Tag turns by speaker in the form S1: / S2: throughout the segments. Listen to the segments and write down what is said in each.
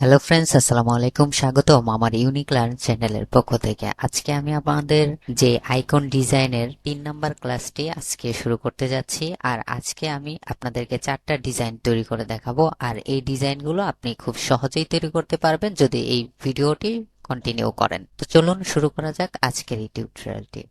S1: Hello friends আসসালামু আলাইকুম। স্বাগতম আমার ইউনিক লার্ন চ্যানেলের পক্ষ থেকে। আজকে আমি আপনাদের যে আইকন ডিজাইনের তিন নাম্বার ক্লাসটি আজকে শুরু করতে যাচ্ছি। আর আজকে আমি আপনাদেরকে চারটা ডিজাইন তৈরি করে দেখাবো। আর এই ডিজাইনগুলো আপনি খুব সহজেই তৈরি করতে পারবেন যদি এই ভিডিওটি কন্টিনিউ করেন। তো চলুন শুরু করা যাক আজকের এই টিউটোরিয়ালটি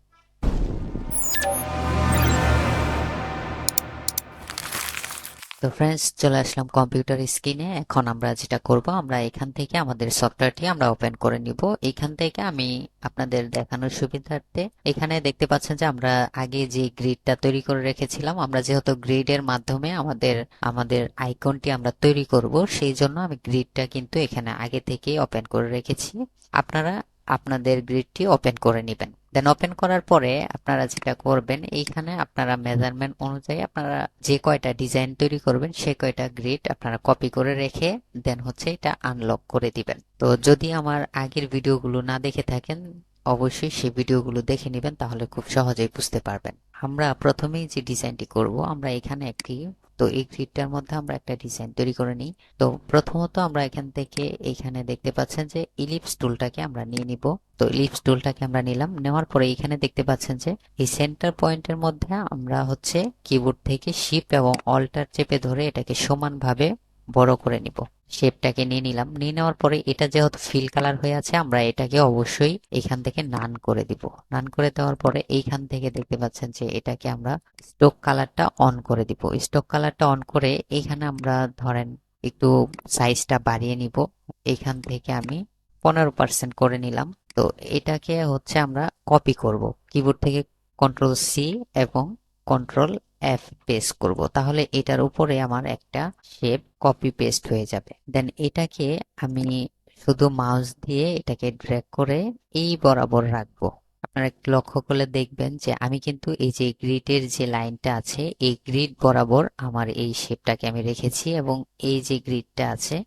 S1: তো ফ্রেন্ডস চলে আসলাম কম্পিউটার স্ক্রিনে এখন আমরা যেটা করব, আমরা এখান থেকে আমাদের সফটওয়্যারটি আমরা ওপেন করে নিব। এখান থেকে আমি আপনাদের দেখানোর সুবিধার্থে, এখানে দেখতে পাচ্ছেন যে আমরা আগে যে গ্রিডটা তৈরি করে রেখেছিলাম, আমরা যেহেতু গ্রিডের মাধ্যমে আমাদের আমাদের আইকনটি আমরা তৈরি করব, সেই জন্য আমি গ্রিডটা কিন্তু এখানে আগে থেকেই ওপেন করে রেখেছি। আপনারা আপনাদের গ্রিডটি ওপেন করে নেবেন। দেন ওপেন করার পরে আপনারা যেটা করবেন, এইখানে আপনারা মেজারমেন্ট অনুযায়ী আপনারা যে কয়টা ডিজাইন তৈরি করবেন, সে কয়টা গ্রিড আপনারা কপি করে রেখে দেন হচ্ছে এটা আনলক করে দিবেন। তো যদি আমার আগের ভিডিওগুলো না দেখে থাকেন, অবশ্যই সেই ভিডিওগুলো দেখে নেবেন, তাহলে খুব সহজেই বুঝতে পারবেন। আমরা প্রথমেই যে ডিজাইনটি করব, আমরা এখানে একটি তো এই গ্রিডটার মধ্যে আমরা একটা ডিজাইন তৈরি করে নিই। তো প্রথমত আমরা এখান থেকে এখানে দেখতে পাচ্ছেন যে ইলিপস টুলটাকে আমরা নিয়ে নিব। তো ইলিপস টুলটাকে আমরা নিলাম। নেওয়ার পরে এখানে দেখতে পাচ্ছেন যে এই সেন্টার পয়েন্টের মধ্যে আমরা হচ্ছে কিবোর্ড থেকে শিফট এবং অল্টার চেপে ধরে এটাকে সমানভাবে বড় করে নিব। শেপটাকে নিয়ে নিলাম। নিয়ে নেওয়ার পরে এটা যেহেতু ফিল কালার হয়ে আছে, আমরা এটাকে অবশ্যই এখান থেকে নান করে দিব। নান করে দেওয়ার পরে এইখান থেকে দেখতে পাচ্ছেন যে এটাকে আমরা স্টোক কালারটা অন করে দিব। স্টোক কালারটা অন করে এখানে আমরা ধরেন একটু সাইজটা বাড়িয়ে নিব। এখান থেকে আমি পনেরো পার্সেন্ট করে নিলাম। তো এটাকে হচ্ছে আমরা কপি করব। কিবোর্ড থেকে কন্ট্রোল সি এবং কন্ট্রোল এফ পেস্ট করব। তাহলে এটার উপরে আমার একটা শেপ কপি পেস্ট হয়ে যাবে। দেন এটাকে আমি শুধু মাউস দিয়ে এটাকে ড্র্যাগ করে এই বরাবর রাখব। আপনারা লক্ষ্য করলে দেখবেন যে আমি কিন্তু এই যে গ্রিডের যে লাইনটা আছে, এই গ্রিড বরাবর আমার এই শেপটাকে আমি রেখেছি এবং এই যে গ্রিডটা আছে,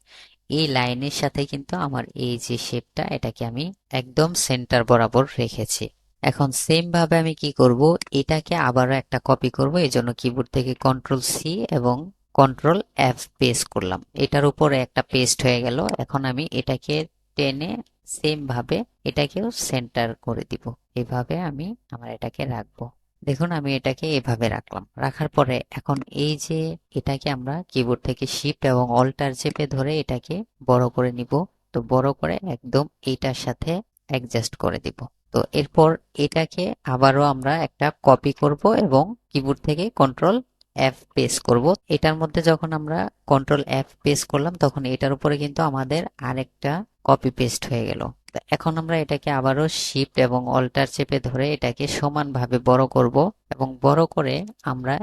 S1: এই লাইনের সাথে কিন্তু আমার এই যে শেপটা এটাকে আমি একদম সেন্টার বরাবর রেখেছি। এখন সেম ভাবে আমি কি করব? এটাকে আবারও একটা কপি করব এই জন্য কিবোর্ড থেকে কন্ট্রোল সি এবং কন্ট্রোল এফ পেস্ট করলাম। এটার উপরে একটা পেস্ট হয়ে গেল। এখন আমি এটাকে টেনে সেম ভাবে এটাকেও সেন্টার করে দিব। এভাবে আমি আমার এটাকে রাখব। দেখুন, আমি এটাকে এভাবে রাখলাম। রাখার পরে এখন এই যে এটাকে আমরা কিবোর্ড থেকে শিফট এবং অল্টার চেপে ধরে এটাকে বড় করে নিব, তো বড় করে একদম এইটার সাথে অ্যাডজাস্ট করে দিব। তো এরপর এটাকে আবারও আমরা একটা কপি করব এবং কিবোর্ড থেকে কন্ট্রোল এফ পেস করব। এটার মধ্যে যখন আমরা কন্ট্রোল এফ পেস করলাম, তখন এটার উপরে কিন্তু আমাদের আরেকটা কপি পেস্ট হয়ে গেল। এখন আমরা এটাকে আবারও শিফট এবং অল্টার চেপে ধরে এটাকে সমানভাবে বড় করব এবং বড় করে আমরা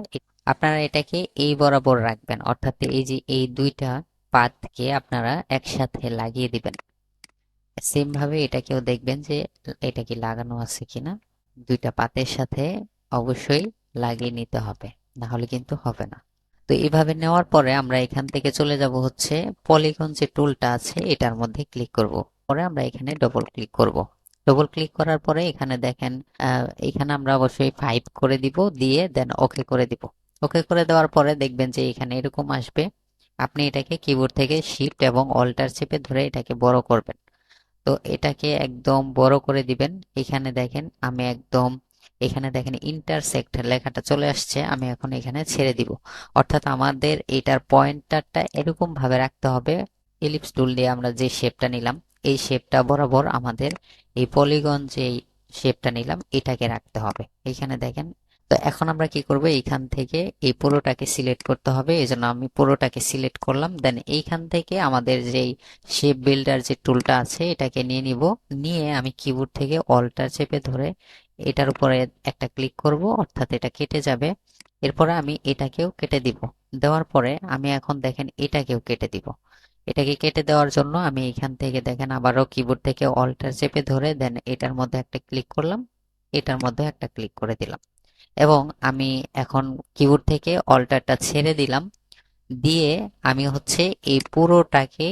S1: আপনারা এটাকে এই বরাবর রাখবেন। অর্থাৎ এই যে এই দুইটা পাতকে আপনারা একসাথে লাগিয়ে দিবেন। সেম ভাবে এটাকেও দেখবেন যে এটা কি লাগানো আছে কিনা। দুইটা পাতের সাথে অবশ্যই লাগিয়ে নিতে হবে না হলে কিন্তু হবে না। তো এইভাবে নেওয়ার পরে আমরা এখান থেকে চলে যাব হচ্ছে পলিগন যে টুলটা আছে এটার মধ্যে ক্লিক করব। পরে আমরা এখানে ডবল ক্লিক করব। ডবল ক্লিক করার পরে এখানে দেখেন এখানে আমরা অবশ্যই ফাইভ করে দিব, দিয়ে দেন ওকে করে দিব। ওকে করে দেওয়ার পরে দেখবেন যে এখানে এরকম আসবে। আপনি এটাকে কিবোর্ড থেকে শিফট এবং অল্টার চেপে ধরে এটাকে বড় করবেন। তো এটাকে একদম বড় করে দিবেন। এখানে দেখেন আমি একদম, এখানে দেখেন ইন্টারসেক্ট লেখাটা চলে আসছে, আমি এখন এখানে ছেড়ে দিব। অর্থাৎ আমাদের এটার পয়েন্টারটা এরকম ভাবে রাখতে হবে। এলিপস টুল দিয়ে আমরা যে শেপটা নিলাম, এই শেপটা বরাবর আমাদের এই পলিগন যে শেপটা নিলাম, এটাকে রাখতে হবে। এখানে দেখেন তো এখন আমরা কি করব? এইখান থেকে এই পুরোটাকে সিলেক্ট করতে হবে। এই জন্য আমি পুরোটাকে সিলেক্ট করলাম। দেন এইখান থেকে আমাদের যেই শেপ বিল্ডার যে টুলটা আছে, এটাকে নিয়ে নিব। নিয়ে আমি কিবোর্ড থেকে অল্টার চেপে ধরে এটার উপরে একটা ক্লিক করব। অর্থাৎ এটা কেটে যাবে। এরপরে আমি এটাকেও কেটে দিব। দেওয়ার পরে আমি এখন দেখেন এটাকেও কেটে দিব। এটাকে কেটে দেওয়ার জন্য আমি এখান থেকে দেখেন আবারও কিবোর্ড থেকে অল্টার চেপে ধরে দেন এটার মধ্যে একটা ক্লিক করলাম। এটার মধ্যে একটা ক্লিক করে দিলাম। এবং আমি এখন কিবোর্ড থেকে অল্টারটা ছেড়ে দিলাম। দিয়ে আমি হচ্ছে এই পুরোটাকে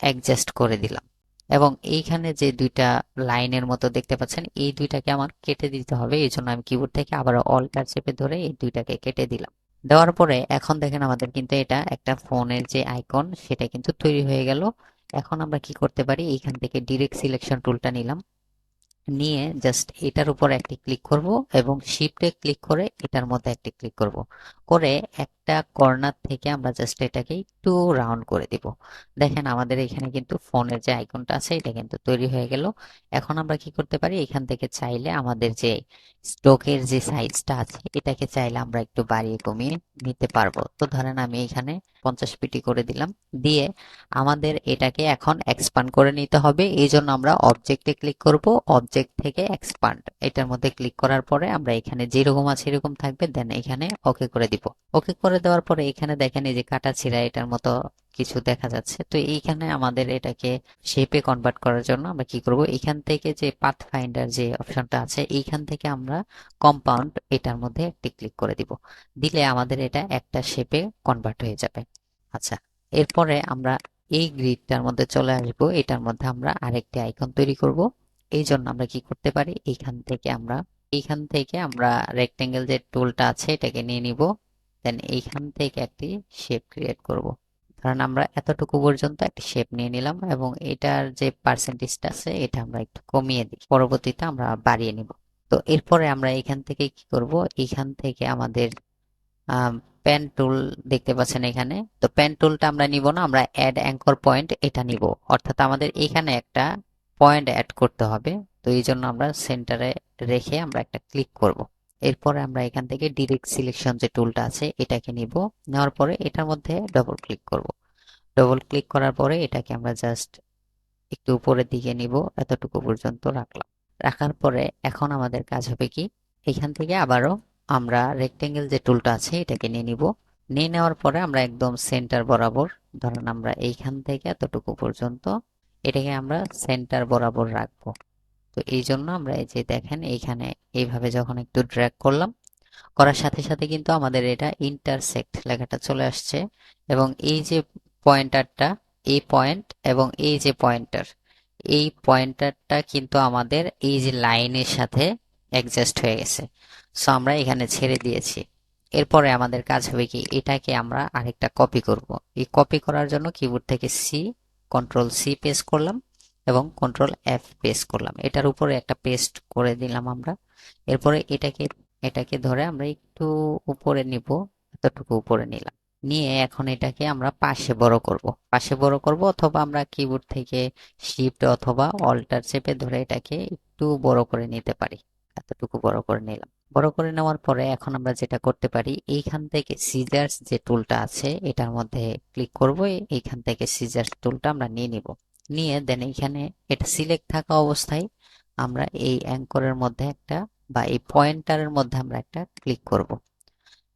S1: অ্যাডজাস্ট করে দিলাম। এবং এইখানে যে দুইটা লাইনের মতো দেখতে পাচ্ছেন, এই দুইটাকে আমার কেটে দিতে হবে। এই জন্য আমি কিবোর্ড থেকে আবার অল্টার চেপে ধরে এই দুইটাকে কেটে দিলাম। দেওয়ার পরে এখন দেখেন আমাদের কিন্তু এটা একটা ফোনের যে আইকন সেটা কিন্তু তৈরি হয়ে গেল। এখন আমরা কি করতে পারি? এইখান থেকে ডিরেক্ট সিলেকশন টুলটা নিলাম। নিয়ে জাস্ট এটার উপর একটি ক্লিক করব এবং শিফটে ক্লিক করে এটার মধ্যে একটি ক্লিক করব। করে একটা কর্নার থেকে আমরা জাস্ট এটাকে একটু রাউন্ড করে দিব। দেখেন আমাদের এখানে কিন্তু ফোনের যে আইকনটা আছে, এটা কিন্তু তৈরি হয়ে গেল। এখন আমরা কি করতে পারি? এখান থেকে চাইলে আমাদের যে স্টকের যে সাইজটা আছে, এটাকে চাইলে আমরা একটু বাড়িয়ে কমিয়ে নিতে পারব। তো ধরেন আমি এখানে পঞ্চাশ পিটি করে দিলাম। দিয়ে আমাদের এটাকে এখন এক্সপান্ড করে নিতে হবে। এই জন্য আমরা অবজেক্টে ক্লিক করব। অবজেক্ট থেকে এক্সপান্ড এটার মধ্যে ক্লিক করার পরে আমরা এখানে যেরকম আছে এরকম থাকবে। দেন এখানে ওকে করে দিব। ওকে করে দেওয়ার পরে এখানে দেখেন এই যে কাটা ছিঁড়া এটার মতো কিছু দেখা যাচ্ছে। তো এইখানে আমাদের এটাকে শেপে কনভার্ট করার জন্য আমরা কি করব? এখান থেকে যে পাথ ফাইন্ডার যে অপশনটা আছে, এইখান থেকে আমরা কম্পাউন্ড এটার মধ্যে একটি ক্লিক করে দিব। দিলে আমাদের এটা একটা শেপে কনভার্ট হয়ে যাবে। আচ্ছা এরপরে আমরা এই গ্রিডটার মধ্যে চলে আসব। এটার মধ্যে আমরা আরেকটি আইকন তৈরি করব। এই জন্য আমরা কি করতে পারি? এইখান থেকে আমরা, এইখান থেকে আমরা রেক্টেঙ্গেল যে টুলটা আছে, এটাকে নিয়ে নিব। দেন এইখান থেকে একটি শেপ ক্রিয়েট করব। কারণ আমরা এতটুকু পর্যন্ত একটি শেপ নিয়ে নিলাম এবং এটার যে পার্সেন্টেজটা আছে, এটা আমরা একটু কমিয়ে দিই। পরবর্তীতে আমরা বাড়িয়ে নিব। তো এরপরে আমরা এখান থেকে কি করব? এখান থেকে আমাদের পেন টুল দেখতে পাচ্ছেন এখানে। তো পেন টুলটা আমরা নিব না, আমরা অ্যাড অ্যাঙ্কর পয়েন্ট এটা নিব। অর্থাৎ আমাদের এখানে একটা পয়েন্ট অ্যাড করতে হবে। তো এই জন্য আমরা সেন্টারে রেখে আমরা একটা ক্লিক করব। এরপরে আমরা এখান থেকে ডিরেক্ট সিলেকশন যে টুলটা আছে, এটাকে নিব। নেওয়ার পরে এটার মধ্যে ডবল ক্লিক করব। ডবল ক্লিক করার পরে এটাকে আমরা জাস্ট একটু উপরের দিকে নিব, এতটুকু পর্যন্ত রাখলাম। রাখার পরে এখন আমাদের কাজ হবে কি? এখান থেকে আবারও আমরা রেক্টেঙ্গেল যে টুলটা আছে, এটাকে নিয়ে নিব। নিয়ে নেওয়ার পরে আমরা একদম সেন্টার বরাবর, ধরেন আমরা এইখান থেকে এতটুকু পর্যন্ত এটাকে আমরা সেন্টার বরাবর রাখব। তো এই জন্য আমরা এই যে দেখেন, এইখানে এইভাবে যখন একটু ড্র্যাগ করলাম, করার সাথে সাথে কিন্তু আমাদের এটা ইন্টারসেক্ট লেখাটা চলে আসছে এবং এই যে পয়েন্টারটা এই পয়েন্ট এবং এই যে পয়েন্টার এই পয়েন্টারটা কিন্তু আমাদের এই যে লাইনের সাথে অ্যাডজাস্ট হয়ে গেছে। সো আমরা এখানে ছেড়ে দিয়েছি। এরপরে আমাদের কাজ হবে কি? এটাকে আমরা আরেকটা কপি করব। এই কপি করার জন্য কিবোর্ড থেকে সি কন্ট্রোল সি পেস্ট করলাম। এবং কন্ট্রোল এফ পেস্ট করলাম। এটার উপরে একটা পেস্ট করে দিলাম আমরা। এরপরে এটাকে এটাকে ধরে আমরা একটু উপরে নিব, এতটুকু উপরে নিলাম। নিয়ে এখন এটাকে আমরা পাশে বড় করব। পাশে বড় করব অথবা আমরা কিবোর্ড থেকে শিফট অথবা অল্টার চেপে ধরে এটাকে একটু বড় করে নিতে পারি। এতটুকু বড় করে নিলাম। বড় করে নেওয়ার পরে এখন আমরা যেটা করতে পারি, এইখান থেকে সিজার্স যে টুলটা আছে, এটার মধ্যে ক্লিক করব। এইখান থেকে সিজার্স টুলটা আমরা নিয়ে নিব। নিয়ে দেন এইখানে এটা সিলেক্ট থাকা অবস্থায় আমরা এই অ্যাঙ্করের মধ্যে একটা বা এই পয়েন্টারের মধ্যে আমরা একটা ক্লিক করব।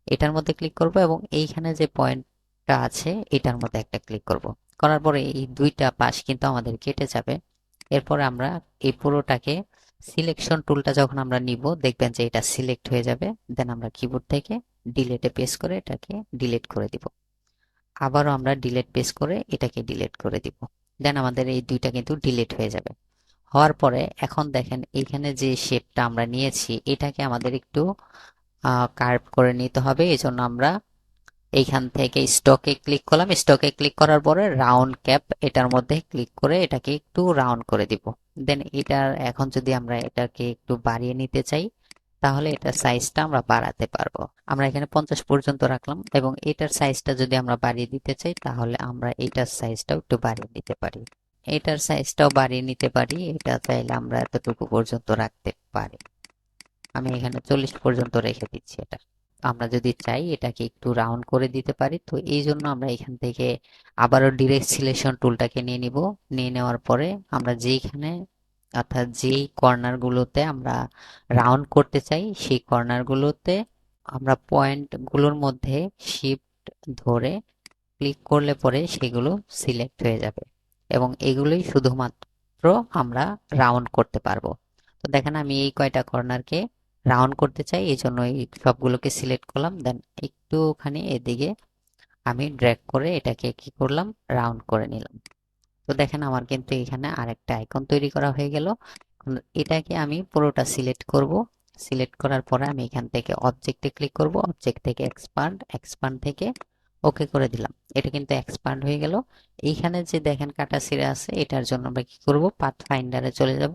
S1: এটার মধ্যে ক্লিক করব এবং এইখানে যে পয়েন্টটা আছে, এটার মধ্যে একটা ক্লিক করব। করার পরে এই দুইটা পাশ কিন্তু আমাদের কেটে যাবে। এরপরে আমরা এই পুরোটাকে সিলেকশন টুলটা যখন আমরা নিব, দেখবেন যে এটা সিলেক্ট হয়ে যাবে। দেন আমরা কিবোর্ড থেকে ডিলেটে পেস্ট করে এটাকে ডিলেট করে দিব। আবারও আমরা ডিলেট পেস্ট করে এটাকে ডিলেট করে দিব। দেন আমাদের এই দুইটা কিন্তু ডিলিট হয়ে যাবে। হওয়ার পরে এখন দেখেন এইখানে যে শেপটা আমরা নিয়েছি, এটাকে আমাদের একটু কার্ভ করে নিতে হবে। এই জন্য আমরা এইখান থেকে স্টকে ক্লিক করলাম। স্টকে ক্লিক করার পরে রাউন্ড ক্যাপ এটার মধ্যে ক্লিক করে এটাকে একটু রাউন্ড করে দিব। দেন এটার, এখন যদি আমরা এটাকে একটু বাড়িয়ে নিতে চাই তাহলে এটার সাইজটা আমরা বাড়াতে পারব। আমরা এখানে পঞ্চাশ পর্যন্ত রাখলাম এবং এটার সাইজটা যদি আমরা বাড়িয়ে দিতে চাই, তাহলে আমরা এটার সাইজটাও একটু বাড়িয়ে নিতে পারি। এটার সাইজটাও বাড়িয়ে নিতে পারি, এটা চাইলে আমরা এতটুকু পর্যন্ত রাখতে পারি। আমি এখানে চল্লিশ পর্যন্ত রেখে দিচ্ছি এটা। আমরা যদি চাই এটাকে একটু রাউন্ড করে দিতে পারি, তো এই জন্য আমরা এখান থেকে আবারও ডিরেক্ট সিলেকশন টুলটাকে নিয়ে নিব। নিয়ে নেওয়ার পরে আমরা যেইখানে অর্থাৎ যেই কর্নারগুলোতে আমরা রাউন্ড করতে চাই, সেই কর্নারগুলোতে আমরা পয়েন্টগুলোর মধ্যে শিফট ধরে ক্লিক করলে পরে সেগুলো সিলেক্ট হয়ে যাবে এবং এগুলোই শুধুমাত্র আমরা রাউন্ড করতে পারব। তো দেখেন আমি এই কয়টা কর্নারকে রাউন্ড করতে চাই, এই জন্য এই সবগুলোকে সিলেক্ট করলাম দেন একটুখানি এদিকে আমি ড্র্যাগ করে এটাকে কি করলাম রাউন্ড করে নিলাম। তো দেখেন আমার কিন্তু এখানে আরেকটা আইকন তৈরি করা হয়ে গেল। এটাকে আমি পুরোটা সিলেক্ট করব। সিলেক্ট করার পরে আমি এখান থেকে অবজেক্টে ক্লিক করব। অবজেক্ট থেকে এক্সপান্ড এক্সপান্ড থেকে ওকে করে দিলাম। এটা কিন্তু এক্সপান্ড হয়ে গেল। এইখানে যে দেখেন কাটা সিরা আছে, এটার জন্য আমরা কি করব? পাথ ফাইন্ডারে চলে যাব।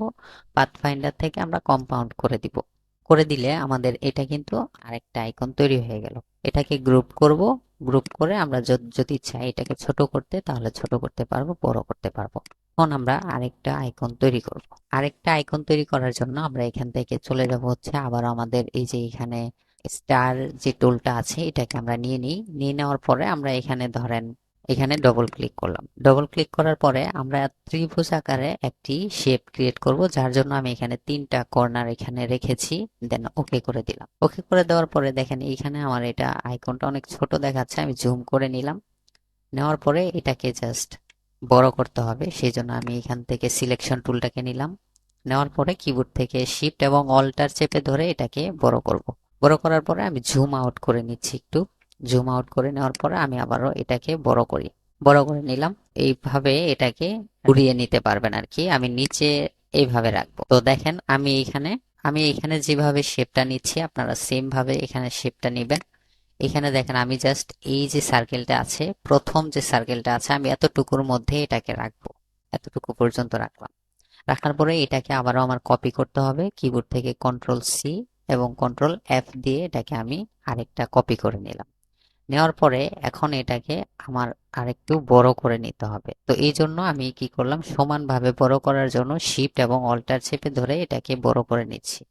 S1: পাথ ফাইন্ডার থেকে আমরা কম্পাউন্ড করে দিব। করে দিলে আমাদের এটা কিন্তু আরেকটা আইকন তৈরি হয়ে গেল। এটাকে গ্রুপ করব গ্রুপ করে আমরা যদি চাই এটাকে ছোট করতে তাহলে ছোট করতে পারব, বড় করতে পারব। এখন আমরা আরেকটা আইকন তৈরি করব। আরেকটা আইকন তৈরি করার জন্য আমরা এখান থেকে চলে যাব হচ্ছে আবার আমাদের এই যে এখানে স্টার যে টুলটা আছে এটাকে আমরা নিয়ে নিই। নিয়ে নেওয়ার পরে আমরা এখানে ধরেন এখানে ডবল ক্লিক করলাম। ডবল ক্লিক করার পরে আমরা ত্রিভুজ আকারে একটি শেপ ক্রিয়েট করব, যার জন্য আমি এখানে তিনটা কর্নার এখানে রেখেছি। দেন ওকে করে দিলাম। ওকে করে দেওয়ার পরে দেখেন এখানে আমার এটা আইকনটা অনেক ছোট দেখাচ্ছে, আমি জুম করে নিলাম। নেওয়ার পরে এটাকে জাস্ট বড় করতে হবে, সেই জন্য আমি এখান থেকে সিলেকশন টুলটাকে নিলাম। নেওয়ার পরে কিবোর্ড থেকে শিফট এবং অল্টার চেপে ধরে এটাকে বড় করব। বড় করার পরে আমি জুম আউট করে নিচ্ছি একটু। জুম আউট করে নেওয়ার পরে আমি আবারও এটাকে বড় করি। বড় করে নিলাম, এইভাবে এটাকে ঘুরিয়ে নিতে পারবেন আর কি। আমি নিচে এইভাবে রাখব। তো দেখেন, আমি এখানে আমি এখানে যেভাবে শেপটা নিচ্ছি, আপনারা সেম ভাবে এখানে শেপটা নেবেন। এখানে দেখেন, আমি জাস্ট এই যে সার্কেলটা আছে, প্রথম যে সার্কেলটা আছে, আমি এতটুকুর মধ্যে এটাকে রাখব। এতটুকু পর্যন্ত রাখলাম। রাখার পরে এটাকে আবারও আমার কপি করতে হবে কিবোর্ড থেকে কন্ট্রোল সি এবং কন্ট্রোল এফ দিয়ে এটাকে আমি আরেকটা কপি করে নিলাম। নেওয়ার পরে এখন এটাকে আমার আরেকটু বড় করে নিতে হবে। তো এই জন্য আমি কি করলাম, সমানভাবে বড় করার জন্য শিফট এবং অল্টার চেপে ধরে এটাকে বড় করে নিচ্ছি।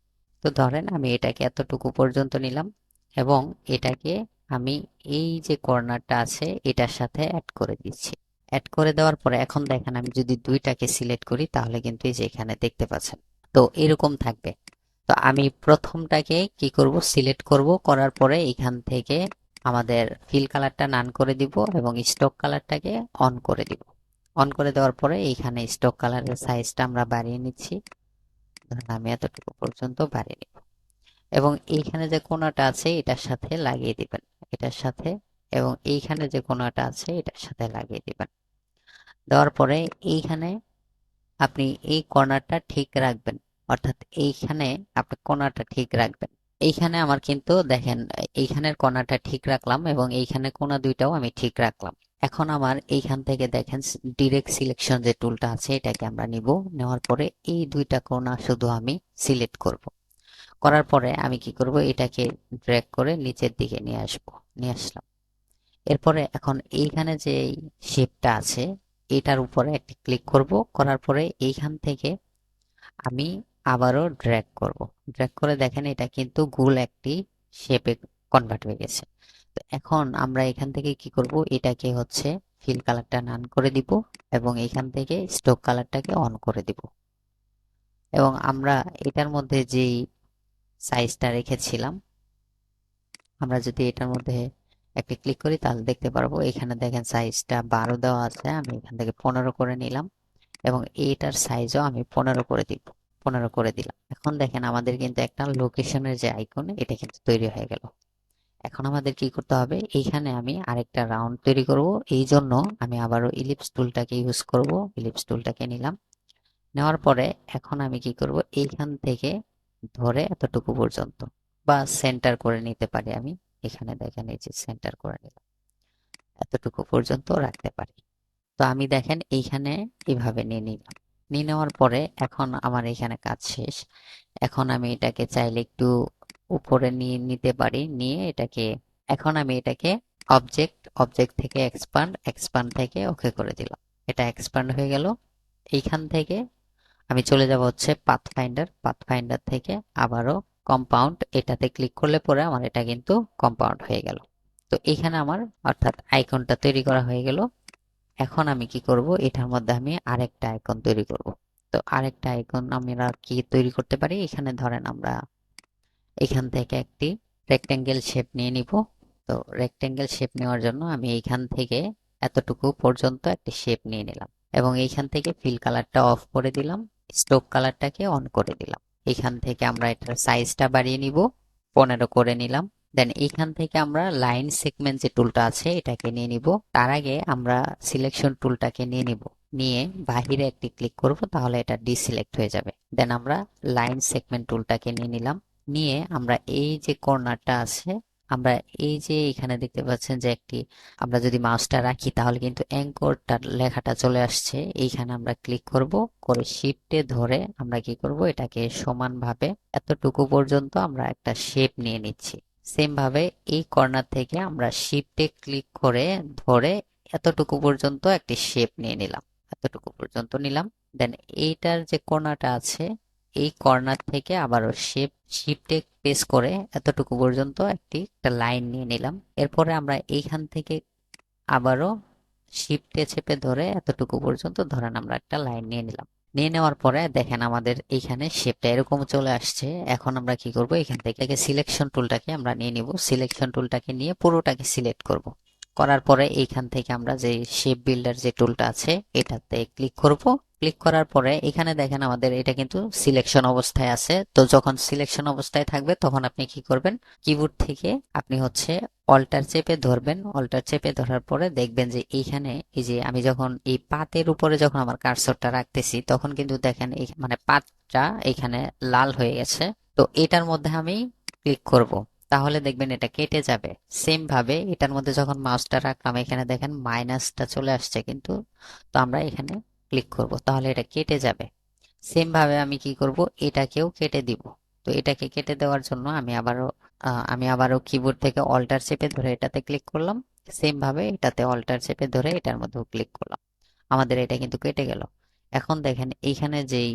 S1: তো ধরেন আমি এটাকে এতটুকু পর্যন্ত নিলাম এবং এটাকে আমি এই যে কর্নারটা আছে এটার সাথে অ্যাড করে দিচ্ছি। অ্যাড করে দেওয়ার পরে এখন দেখেন আমি যদি দুইটাকে সিলেক্ট করি তাহলে কিন্তু এই যে এখানে দেখতে পাচ্ছেন, তো এরকম থাকবে। তো আমি প্রথমটাকে কি করব সিলেক্ট করব, করার পরে এখান থেকে আমাদের ফিল কালারটা নান করে দিব এবং স্টক কালারটাকে অন করে দিব। অন করে দেওয়ার পরে এইখানে স্টক কালারের সাইজটা আমরা বাড়িয়ে নিচ্ছি। ধরেন আমি এতটুকু পর্যন্ত বাড়িয়ে নিব। এবং এইখানে যে কোণাটা আছে এটার সাথে লাগিয়ে দিবেন। এটার সাথে এবং এইখানে যে কোণাটা আছে এটার সাথে লাগিয়ে দিবেন। দেওয়ার পরে এইখানে আপনি এই কর্নারটা ঠিক রাখবেন। অর্থাৎ এইখানে আপনি কোণাটা ঠিক রাখবেন। এইখানে আমার কিন্তু দেখেন, এইখানের কোণাটা ঠিক রাখলাম এবং এইখানে কোণা দুইটাও আমি ঠিক রাখলাম। এখন আমার এইখান থেকে দেখেন ডিরেক্ট সিলেকশন যে টুলটা আছে, এটাকে আমরা নিব। নেওয়ার পরে এই দুইটা কোণা শুধু আমি সিলেক্ট করব। করার পরে আমি কি করব? এটাকে ড্র্যাগ করে নিচের দিকে নিয়ে আসব, নিয়ে আসলাম। এরপরে এখন এইখানে যে শেপটা আছে, এটার উপরে একটি ক্লিক করব। করার পরে এইখান থেকে আমি আবারও ড্র্যাগ করব। ড্র্যাগ করে দেখেন এটা কিন্তু গোল একটি শেপে কনভার্ট হয়ে গেছে। তো এখন আমরা এখান থেকে কি করব? এটাকে হচ্ছে ফিল কালারটা নান করে দিব এবং এখান থেকে স্টক কালারটাকে অন করে দিব। এবং আমরা এটার মধ্যে যেই সাইজটা রেখেছিলাম, আমরা যদি এটার মধ্যে একটি ক্লিক করি তাহলে দেখতে পারব এখানে দেখেন সাইজটা বারো দেওয়া আছে, আমি এখান থেকে পনেরো করে নিলাম এবং এইটার সাইজও আমি পনেরো করে দিব। পনেরো করে দিলাম। এখন দেখেন আমাদের কিন্তু একটা লোকেশনের যে আইকন এটা কিন্তু তৈরি হয়ে গেল। এখন আমাদের কি করতে হবে? এইখানে আমি আরেকটা রাউন্ড তৈরি করব। এই জন্য আমি আবারও ইলিপস টুলটাকে ইউজ করব। ইলিপস টুলটাকে নিলাম। নেওয়ার পরে এখন আমি কি করব? এইখান থেকে ধরে এতটুকু পর্যন্ত বা সেন্টার করে নিতে পারি আমি। এখানে দেখেন এই যে সেন্টার করে নিলাম। এতটুকু পর্যন্ত রাখতে পারি। তো আমি দেখেন এইখানে এইভাবে নিয়ে নিলাম। নিয়ে নেওয়ার পরে এখন আমার এখানে কাজ শেষ। এখন আমি এটাকে চাইলে একটু উপরে নিয়ে নিতে পারি। নিয়ে এটাকে, এখন আমি এটাকে অবজেক্ট অবজেক্ট থেকে এক্সপান্ড এক্সপান্ড থেকে ওকে করে দিলাম। এটা এক্সপান্ড হয়ে গেল। এইখান থেকে আমি চলে যাব হচ্ছে পাথ ফাইন্ডার পাথ ফাইন্ডার থেকে আবারও কম্পাউন্ড এটাতে ক্লিক করলে পরে আমার এটা কিন্তু কম্পাউন্ড হয়ে গেল। তো এখানে আমার অর্থাৎ আইকনটা তৈরি করা হয়ে গেল। এখন আমি কি করব? এটার মধ্যে আমি আরেকটা আইকন তৈরি করব। তো আরেকটা আইকন আমরা কি তৈরি করতে পারি? এখানে ধরেন আমরা এখান থেকে একটি রেক্টেঙ্গেল শেপ নিয়ে নিব। তো রেক্টেঙ্গেল শেপ নেওয়ার জন্য আমি এইখান থেকে এতটুকু পর্যন্ত একটি শেপ নিয়ে নিলাম এবং এইখান থেকে ফিল কালারটা অফ করে দিলাম। স্টোক কালারটাকে অন করে দিলাম। এখান থেকে আমরা এটার সাইজটা বাড়িয়ে নিব। পনেরো করে নিলাম। দেন এইখান থেকে আমরা লাইন সেগমেন্ট যে টুলটা আছে, এটাকে নিয়ে নিব। তার আগে আমরা সিলেকশন টুলটাকে নিয়ে নিব। নিয়ে বাহিরে একটি ক্লিক করব, তাহলে এটা ডিসিলেক্ট হয়ে যাবে। দেন আমরা লাইন সেগমেন্ট টুলটাকে নিয়ে নিলাম। নিয়ে আমরা এই যে কর্নারটা আছে, আমরা এই যে এখানে দেখতে পাচ্ছেন যে একটি, আমরা যদি মাউসটা রাখি, তাহলে কিন্তু অ্যাঙ্করটার লেখাটা চলে আসছে। এইখানে আমরা ক্লিক করব। করে শিফটে ধরে আমরা কি করব? এটাকে সমানভাবে এতটুকু পর্যন্ত আমরা একটা শেপ নিয়ে নিচ্ছি। সেম ভাবে এই কর্নার থেকে আমরা শিফটে ক্লিক করে, ধরে এতটুকু পর্যন্ত একটি শেপ নিয়ে নিলাম। এতটুকু পর্যন্ত নিলাম। দেন এইটার যে কর্নারটা আছে, এই কর্নার থেকে আবারও শেপ শিফটে প্রেস করে এতটুকু পর্যন্ত একটি, একটা লাইন নিয়ে নিলাম। এরপরে আমরা এইখান থেকে আবারও শিফটে চেপে ধরে এতটুকু পর্যন্ত ধরেন আমরা একটা লাইন নিয়ে নিলাম। নিয়ে নেওয়ার পরে দেখেন আমাদের এইখানে শেপটা এরকম চলে আসছে। এখন আমরা কি করব? এখান থেকে সিলেকশন টুলটাকে আমরা নিয়ে নিব। সিলেকশন টুলটাকে নিয়ে পুরোটাকে সিলেক্ট করব। করার পরে এইখান থেকে আমরা যে শেপ বিল্ডার যে টুলটা আছে, এটাতে ক্লিক করব। ক্লিক করার পরে এখানে দেখেন আমাদের এটা কিন্তু সিলেকশন অবস্থায় আছে। তো যখন সিলেকশন অবস্থায় থাকবে, তখন আপনি কি করবেন? কিবোর্ড থেকে আপনি হচ্ছে অল্টার চেপে ধরবেন অল্টার চেপে ধরার পরে দেখবেন যে এইখানে এই যে আমি যখন এই পাতের উপরে যখন আমার কার্সরটা রাখতেছি, তখন কিন্তু দেখেন এই মানে পাতটা এখানে লাল হয়ে গেছে। তো এটার মধ্যে আমি ক্লিক করব। তাহলে দেখবেন এটা কেটে যাবে। সেম ভাবে এটার মধ্যে যখন মাউসটা রাখলাম, এখানে দেখেন মাইনাসটা চলে আসছে কিন্তু। তো আমরা এখানে ক্লিক করব। তাহলে এটা কেটে যাবে। সেম ভাবে আমি কি করব? এটাকেও কেটে দিব। তো এটাকে কেটে দেওয়ার জন্য আমি আবারও আমি আবারও কিবোর্ড থেকে অল্টার চেপে ধরে এটাতে ক্লিক করলাম। সেম ভাবে এটাতে অল্টার চেপে ধরে এটার মধ্যেও ক্লিক করলাম। আমাদের এটা কিন্তু কেটে গেল। এখন দেখেন, এইখানে যেই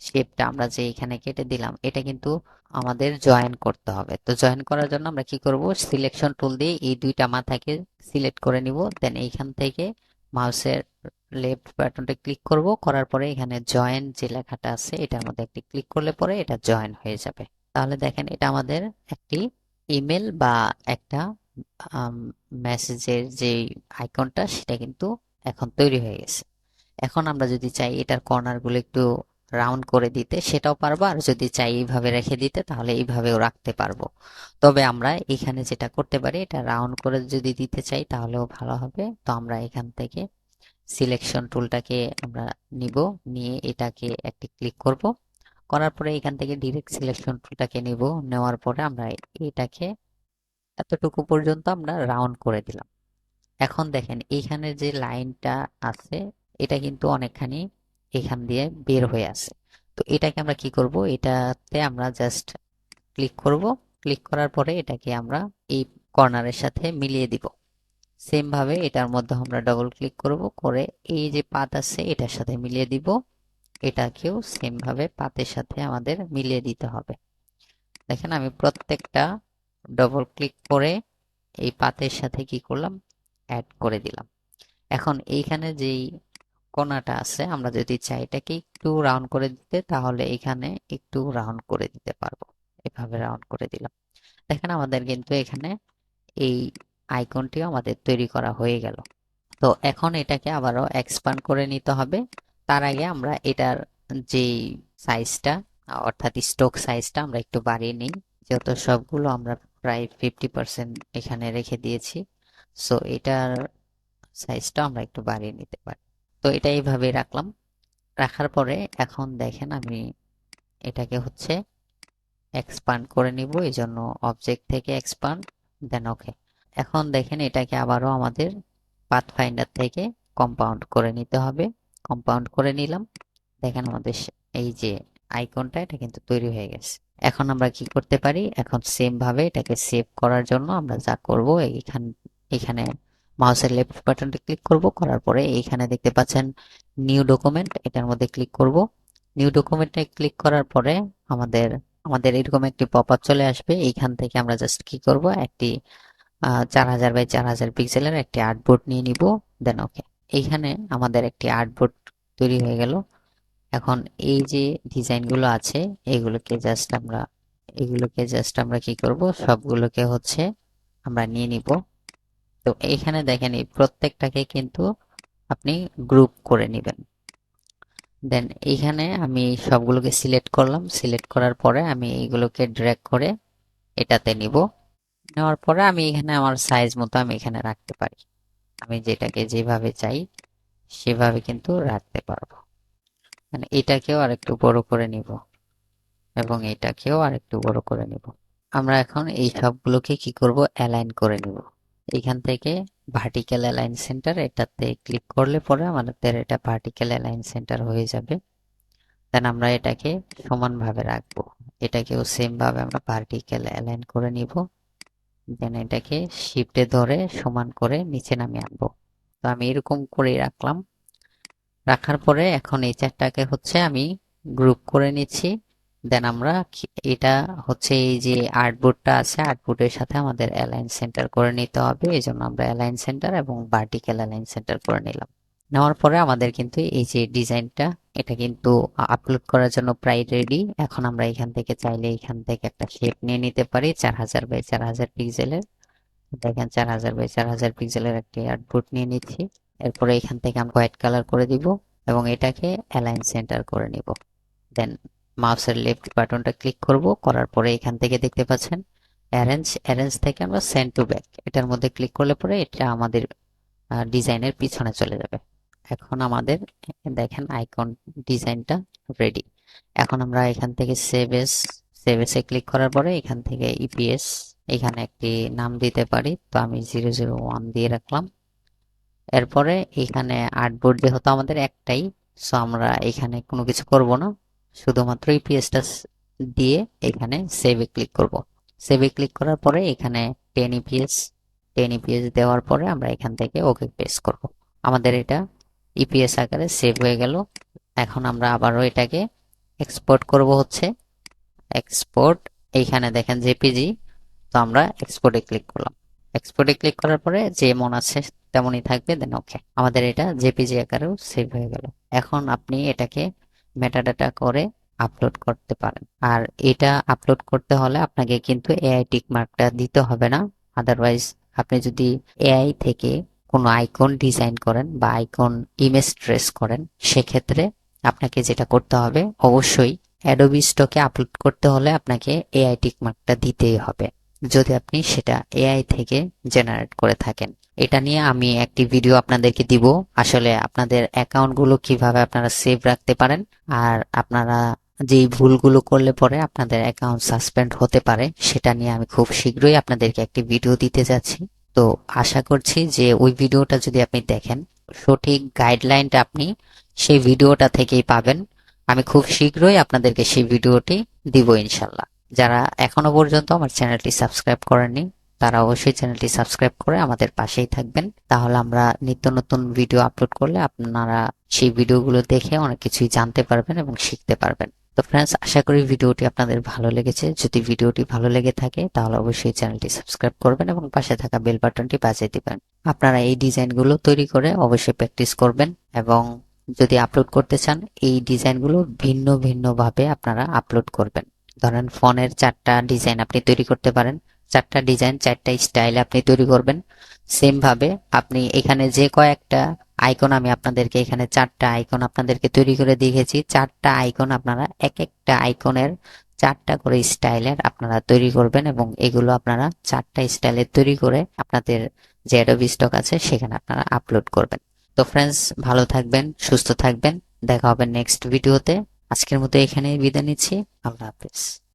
S1: শেপটা আমরা যে এখানে কেটে দিলাম, এটা কিন্তু আমাদের জয়েন করতে হবে। তো জয়েন করার জন্য আমরা কি করব? সিলেকশন টুল দিয়ে এই দুইটা মাথাকে সিলেক্ট করে নিব। দেন এইখান থেকে মাউসের লেফট বাটনটা ক্লিক করব। করার পরে এখানে জয়েন যে লেখাটা আছে, এটার মধ্যে একটি ক্লিক করলে পরে এটা জয়েন হয়ে যাবে। তাহলে দেখেন এটা আমাদের একটি ইমেল বা একটা মেসেজের যে আইকনটা সেটা কিন্তু এখন তৈরি হয়ে গেছে। এখন আমরা যদি চাই এটার কর্নারগুলো একটু রাউন্ড করে দিতে, সেটাও পারব। আর যদি চাই এইভাবে রেখে দিতে, তাহলে এইভাবেও রাখতে পারব। তবে আমরা এখানে যেটা করতে পারি, এটা রাউন্ড করে যদি দিতে চাই, তাহলেও ভালো হবে। তো আমরা এখান থেকে সিলেকশন টুলটাকে আমরা নিব। নিয়ে এটাকে একটি ক্লিক করব। করার পরে এখান থেকে ডিরেক্ট সিলেকশন টুলটাকে নিব। নেওয়ার পরে আমরা এটাকে এতটুকু পর্যন্ত আমরা রাউন্ড করে দিলাম। এখন দেখেন এইখানে যে লাইনটা আছে, এটা কিন্তু অনেকখানি এখান দিয়ে বের হয়ে আছে। তো এটাকে আমরা কি করব? এটাতে আমরা জাস্ট ক্লিক করব। ক্লিক করার পরে এটাকে আমরা এই কর্নারের সাথে মিলিয়ে দিব। সেম ভাবে এটার মধ্যে আমরা ডবল ক্লিক করব। করে এই যে পাত আছে, এটার সাথে মিলিয়ে দিব। এটাকেও সেম ভাবে পাতের সাথে আমাদের মিলিয়ে দিতে হবে। দেখেন আমি প্রত্যেকটা ডবল ক্লিক করে এই পাতের সাথে কি করলাম? অ্যাড করে দিলাম। এখন এইখানে যেই কোনাটা আছে, আমরা যদি চাই এটাকে একটু রাউন্ড করে দিতে, তাহলে এখানে একটু রাউন্ড করে দিতে পারব। এভাবে রাউন্ড করে দিলাম। দেখেন আমাদের কিন্তু এখানে এই আইকনটিও আমাদের তৈরি করা হয়ে গেল। তো এখন এটাকে আবারও এক্সপান্ড করে নিতে হবে। তার আগে আমরা এটার যেই সাইজটা অর্থাৎ স্টক সাইজটা আমরা একটু বাড়িয়ে নিই। যেহেতু সবগুলো আমরা প্রায় ফিফটি পার্সেন্ট এখানে রেখে দিয়েছি সো এটার সাইজটা আমরা একটু বাড়িয়ে নিতে পারি। তো এটা এইভাবে রাখলাম। রাখার পরে এখন দেখেন আমি এটাকে হচ্ছে এক্সপান্ড করে নিব এই জন্য অবজেক্ট থেকে এক্সপান্ড দেন ওকে এখন দেখেন এটাকে আবারও আমাদের পাথ ফাইন্ডার থেকে কম্পাউন্ড করে নিতে হবে। কম্পাউন্ড করে নিলাম। দেখেন আমাদের এই যে আইকনটা এটা কিন্তু তৈরি হয়ে গেছে। এখন আমরা কি করতে পারি? এখন সেম ভাবে এটাকে সেভ করার জন্য আমরা যা করব, এইখান এখানে মাউসের লেফট বাটনটা ক্লিক করব। করার পরে এইখানে দেখতে পাচ্ছেন নিউ ডকুমেন্ট এটার মধ্যে ক্লিক করব। নিউ ডকুমেন্টে ক্লিক করার পরে আমাদের আমাদের এরকম একটি পপ আপ চলে আসবে। এইখান থেকে আমরা জাস্ট কি করব? একটি চার হাজার বাই চার হাজার পিক্সেলের একটি আর্টবোর্ড নিয়ে নিব। দেন ওকে এইখানে আমাদের একটি আর্টবোর্ড তৈরি হয়ে গেল। এখন এই যে ডিজাইনগুলো আছে, এগুলোকে জাস্ট আমরা, এগুলোকে জাস্ট আমরা কি করব? সবগুলোকে হচ্ছে আমরা নিয়ে নিব। তো এইখানে দেখেন, এই প্রত্যেকটাকে কিন্তু আপনি গ্রুপ করে নেবেন। দেন এইখানে আমি সবগুলোকে সিলেক্ট করলাম। সিলেক্ট করার পরে আমি এইগুলোকে ড্র্যাগ করে এটাতে নিব। নেওয়ার পরে আমি এখানে আমার সাইজ মতো আমি এখানে রাখতে পারি। আমি যেটাকে যেভাবে চাই সেভাবে কিন্তু রাখতে পারব। মানে এটাকেও আর একটু বড় করে নিব এবং এটাকেও আর একটু বড় করে নিব। আমরা এখন এই সবগুলোকে কি করব? অ্যালাইন করে নিব। এখান থেকে ভার্টিক্যাল অ্যালাইন সেন্টার এটাতে ক্লিক করলে পরে আমাদের এটা ভার্টিক্যাল অ্যালাইন সেন্টার হয়ে যাবে। দেন আমরা এটাকে সমানভাবে রাখব। এটাকেও সেম ভাবে আমরা ভার্টিক্যাল অ্যালাইন করে নিব। দেন এটাকে শিফটে ধরে সমান করে নিচে নামিয়ে আনব। তো আমি এরকম করে রাখলাম। রাখার পরে এখন এই চারটাকে হচ্ছে আমি গ্রুপ করে নিচ্ছি। দেন আমরা এটা হচ্ছে এই যে আর্টবোর্ডটা আছে আর্টবোর্ডের সাথে আমাদের অ্যালাইন সেন্টার করে নিতে হবে। এই জন্য আমরা অ্যালাইন সেন্টার এবং ভার্টিক্যাল অ্যালাইন সেন্টার করে নিলাম। নেওয়ার পরে আমাদের কিন্তু এই যে ডিজাইনটা, এটা কিন্তু আপলোড করার জন্য প্রায় রেডি এখন আমরা এখান থেকে চাইলে এখান থেকে একটা শেপ নিয়ে নিতে পারি, চার হাজার বাই চার হাজার পিক্সেলের দেখেন, চার হাজার বাই চার হাজার পিক্সেলের একটি আউটপুট নিয়ে নিচ্ছি। এরপরে এখান থেকে আমরা হোয়াইট কালার করে দিব এবং এটাকে অ্যালাইন সেন্টার করে নিব। দেন মাউসের লেফট বাটনটা ক্লিক করব, করার পরে এখান থেকে দেখতে পাচ্ছেন অ্যারেঞ্জ অ্যারেঞ্জ থেকে আমরা সেন্ড টু ব্যাক এটার মধ্যে ক্লিক করলে পরে এটা আমাদের ডিজাইনের পিছনে চলে যাবে। এখন আমাদের, দেখেন আইকন ডিজাইনটা রেডি এখন আমরা এখান থেকে সেভ এস সেভ ক্লিক করার পরে এখান থেকে ইপিএস এখানে একটি নাম দিতে পারি, তো আমি জিরো জিরো ওয়ান দিয়ে রাখলাম। এরপরে এখানে আর্টবোর্ড যেহেতু আমাদের একটাই সো আমরা এখানে কোনো কিছু করব না, শুধুমাত্র ইপিএসটা দিয়ে এখানে সেভে ক্লিক করব। সেভে ক্লিক করার পরে এখানে টেন ইপিএস টেন ইপিএস দেওয়ার পরে আমরা এখান থেকে ওকে পেস করব। আমাদের এটা ইপিএস আকারে সেভ হয়ে গেল। এখন আমরা আবারও এটাকে এক্সপোর্ট করব হচ্ছে। এক্সপোর্ট এইখানে দেখেন জেপিজি তো আমরা এক্সপোর্টে ক্লিক করলাম। এক্সপোর্টে ক্লিক করার পরে যেমন আছে তেমনই থাকবে দেন ওকে আমাদের এটা জেপিজি আকারেও সেভ হয়ে গেল। এখন আপনি এটাকে মেটাডাটা করে আপলোড করতে পারেন। আর এটা আপলোড করতে হলে আপনাকে কিন্তু এআই টিক মার্কটা দিতে হবে না। আদারওয়াইজ আপনি যদি এআই থেকে কোনো আইকন ডিজাইন করেন বা আইকন ইমেজ ট্রেস করেন, সেক্ষেত্রে আপনাকে যেটা করতে হবে, অবশ্যই অ্যাডোবি স্টকে আপলোড করতে হলে আপনাকে এআই টিক মার্কটা দিতেই হবে। যদি আপনি সেটা এআই থেকে জেনারেট করে থাকেন, এটা নিয়ে আমি একটি ভিডিও আপনাদেরকে দিব। আসলে আপনাদের অ্যাকাউন্টগুলো কীভাবে আপনারা সেভ রাখতে পারেন আর আপনারা যেই ভুলগুলো করলে পরে আপনাদের অ্যাকাউন্ট সাসপেন্ড হতে পারে, সেটা নিয়ে আমি খুব শীঘ্রই আপনাদেরকে একটি ভিডিও দিতে যাচ্ছি। তো আশা করছি যে ওই ভিডিওটা যদি আপনি দেখেন, সঠিক গাইডলাইনটা আপনি সেই ভিডিওটা থেকেই পাবেন। আমি খুব শীঘ্রই আপনাদেরকে সেই ভিডিওটি দিব ইনশাল্লাহ যারা এখনও পর্যন্ত আমার চ্যানেলটি সাবস্ক্রাইব করেননি, তারা অবশ্যই চ্যানেলটি সাবস্ক্রাইব করে আমাদের পাশেই থাকবেন। তাহলে আমরা নিত্য নতুন ভিডিও আপলোড করলে আপনারা সেই ভিডিওগুলো দেখে অনেক কিছুই জানতে পারবেন এবং শিখতে পারবেন। তো ফ্রেন্ডস আশা করি ভিডিওটি আপনাদের ভালো লেগেছে। যদি ভিডিওটি ভালো লেগে থাকে, তাহলে অবশ্যই চ্যানেলটি সাবস্ক্রাইব করবেন এবং পাশে থাকা বেল বাটনটি বাজিয়ে দিবেন। আপনারা এই ডিজাইনগুলো তৈরি করে অবশ্যই প্র্যাকটিস করবেন এবং যদি আপলোড করতে চান, এই ডিজাইনগুলো ভিন্ন ভিন্ন ভাবে আপনারা আপলোড করবেন। ধরেন ফোনের চারটা ডিজাইন আপনি তৈরি করতে পারেন। চারটা ডিজাইন, চারটা স্টাইল আপনি তৈরি করবেন। সেম ভাবে আপনি এখানে যে কয়েকটা আইকন আমি আপনাদেরকে এখানে চারটা আইকন আপনাদেরকে তৈরি করে দেখিয়েছি চারটা আইকন আপনারা এক একটা আইকনের চারটা করে স্টাইলের আপনারা তৈরি করবেন এবং এগুলো আপনারা চারটা স্টাইলের তৈরি করে আপনাদের যে স্টক আছে সেখানে আপনারা আপলোড করবেন। তো ফ্রেন্ডস ভালো থাকবেন, সুস্থ থাকবেন। দেখা হবে নেক্সট ভিডিওতে আজকের মতো এখানেই বিদায় নিচ্ছি। আল্লাহ হাফেজ।